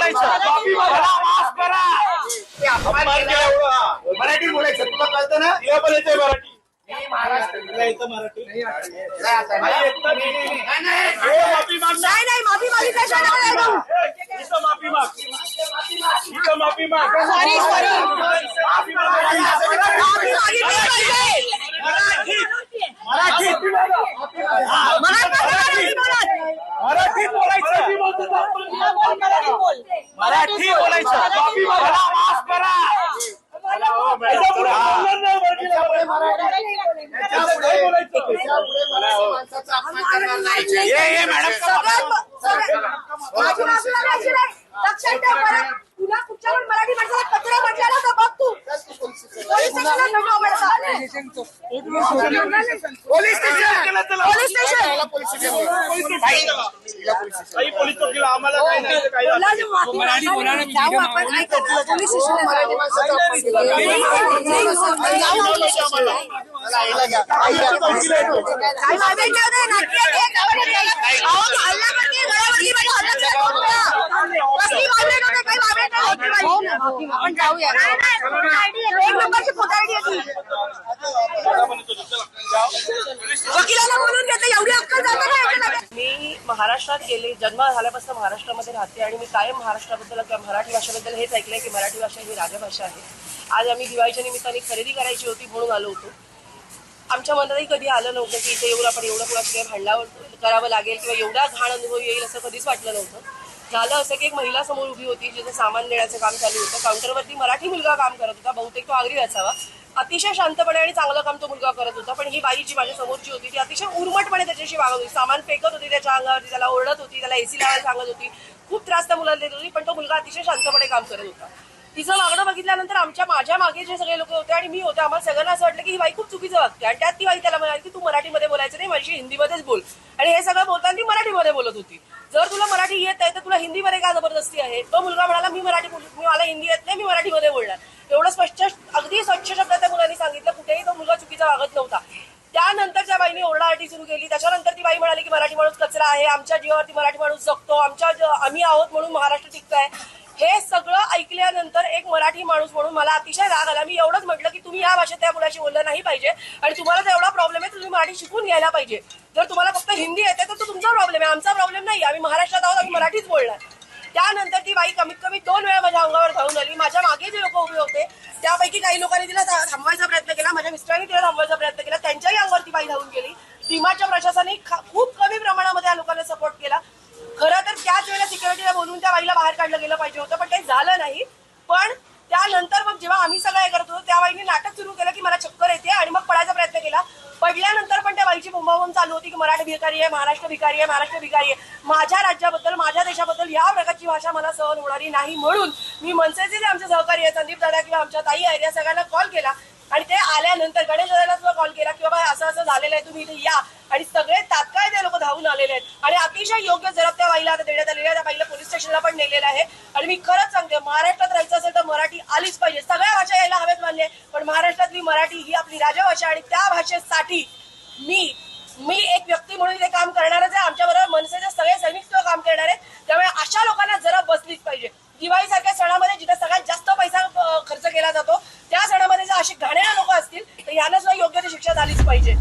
बोलायचं मराठी बोलायचं तुला कळतं ना तुला पण येते मराठी माफी मागित माफी माग सॉरी मराठीत बोलायचं मराठी बोलायचं. माफी करा याच्यापुढे बोलणार नाही वरती. याच्यापुढे बोलायचं. ते. ये, ये, मॅडम. माझी माफी मागायची नाही. लक्षात ठेव परत. तुला कुठच्या पण मराठी माणसाला कचरा म्हटलेला तर बघ तू. पोलीस स्टेशनला नको आवडता. पोलीस स्टेशन केलं त्याला. Police station police station. आम्हाला काही नाही काही जाऊ आपण ऐका पोलीस स्टेशनला जाऊ. काय मागे ठेव दे, नाटकी आहे, हे गावाला नाही. अहो, हल्ला करते, घरावरती बैठा, हल्ला करते. कसली मागे ठेव दे, काही मागे ठेव दे. आपण जाऊया नाही, नाही, एक नंबरची खोटारडी आहे ती. वकिलाला बोलून घेते एवढी अक्कल जाते का याच्या डब्यात? मी महाराष्ट्रात गेले जन्म झाल्यापासून महाराष्ट्रामध्ये राहते आणि मी कायम महाराष्ट्राबद्दल किंवा मराठी भाषेबद्दल हेच ऐकलंय की मराठी भाषा ही राजभाषा आहे. आज आम्ही दिवाळीच्या निमित्ताने खरेदी करायची होती म्हणून आलो होतो. आमच्या मनातही कधी आलं नव्हतं की इथे येऊन आपण एवढं कुणाशी काही भांडावं करावं लागेल किंवा एवढा घाण अनुभव येईल असं कधीच वाटलं नव्हतं. झालं असं की एक महिला समोर उभी होती जिथे सामान देण्याचं काम चालू होतं. काउंटरवरती मराठी मुलगा काम करत होता. बहुतेक तो आगरी असावा. अतिशय शांतपणे आणि चांगलं काम तो मुलगा करत होता. पण ही बाई जी माझ्या समोरची होती ती अतिशय उर्मटपणे त्याच्याशी वागत होती. सामान फेकत होती त्याच्या अंगावरती त्याला ओरडत होती त्याला एसी लावायला सांगत होती. खूप त्रास त्या मुलाला देत होती पण तो मुलगा अतिशय शांतपणे काम करत होता. तिचं वागणं बघितल्यानंतर आमच्या माझ्या मागे जे सगळे लोक होते आणि मी होते आम्हाला सगळ्यांना असं वाटलं की ही बाई खूप चुकीचं वागते. आणि त्यात ती बाई त्याला म्हणाली की तू मराठीमध्ये बोलायचं नाही माझी हिंदीमध्येच बोल. आणि हे सगळं बोलताना ती मराठीमध्ये बोलत होती. जर तुला मराठी येत आहे तर तुला हिंदीमध्ये का जबरदस्ती आहे? तो मुलगा म्हणाला मी मराठी बोलू मी मला हिंदी येत नाही मी मराठीमध्ये बोलणार एवढं स्पष्ट अगदी स्वच्छ शब्दात त्या मुलांनी सांगितलं कुठेही तो मुलगा चुकीचा वागत नव्हता त्यानंतर त्या बाईने ओरडाआटी सुरू केली. त्याच्यानंतर ती बाई म्हणाली की मराठी माणूस कचरा आहे आमच्या जीवावरती मराठी माणूस जगतो आमच्या आम्ही आहोत म्हणून महाराष्ट्र टिकतोय. हे सगळं ऐकल्यानंतर एक मराठी माणूस म्हणून मला अतिशय राग आला. मी एवढंच म्हटलं की तुम्ही या भाषेत त्या मुलाशी बोललं नाही पाहिजे आणि तुम्हाला जर एवढा प्रॉब्लेम आहे तर तुम्ही मराठी शिकून घ्यायला पाहिजे. जर तुम्हाला फक्त हिंदी येते तर तो तुमचा प्रॉब्लेम आहे. आमचा प्रॉब्लेम नाही आम्ही महाराष्ट्रात आहोत आम्ही मराठीच बोलणार. त्यानंतर ती बाई कमीत कमी दोन वेळा माझ्या अंगावर धावून आली. माझ्या मागे जे लोक उभे होते त्यापैकी काही लोकांनी तिला थांबवायचा प्रयत्न केला. माझ्या मिस्टरांनी तिला थांबवायचा प्रयत्न केला त्यांच्याही अंगावर ती बाई धावून भीमाच्या प्रशासनाने खूप कमी प्रमाणामध्ये या लोकांना सपोर्ट केला. खरं तर त्याच वेळेला सिक्युरिटीला बोलून त्या बाईला बाहेर काढलं गेलं पाहिजे होतं पण काही झालं नाही. पण त्यानंतर मग जेव्हा आम्ही सगळं हे करत होतो त्या बाईने नाटक सुरू केलं की मला चक्कर येते आणि मग पडायचा प्रयत्न केला. पडल्यानंतर पण त्या बाईची बोंबाबोंब चालू होती की मराठी भिकारी आहे महाराष्ट्र भिकारी आहे महाराष्ट्र भिकारी आहे. माझ्या राज्याबद्दल माझ्या देशाबद्दल या प्रकारची भाषा मला सहन होणारी नाही म्हणून मी मनसेचे जे आमचे सहकारी आहे संदीप दादा किंवा आमच्या ताई आहेत या सगळ्यांना कॉल केला. आणि ते आल्यानंतर गणेश दादाला सुद्धा कॉल केला की बाबा आलेला आहे तुम्ही इथे या. आणि सगळे तात्काळ ते लोक धावून आलेले आहेत. आणि अतिशय योग्य जरब त्या बाईला आता देण्यात आलेल्या त्या बाईला पोलीस स्टेशनला पण नेलेलं आहे. आणि मी खरंच सांगते महाराष्ट्रात राहायचं असेल तर मराठी आलीच पाहिजे. सगळ्या भाषा यायला हवेत मानले पण महाराष्ट्रातली मराठी ही आपली राजभाषा आणि त्या भाषेसाठी मी मी एक व्यक्ती म्हणून इथे काम करणारच आहे. आमच्या बरोबर मनसेचे सगळे सैनिक सुद्धा काम करणार आहेत. त्यामुळे अशा लोकांना जरा बसलीच पाहिजे. दिवाळीसारख्या सणामध्ये जिथे सगळ्यात जास्त पैसा खर्च केला जातो त्या सणामध्ये जर अशी घाणेरडे लोक असतील तर यांना सुद्धा योग्य ती शिक्षा झालीच पाहिजे.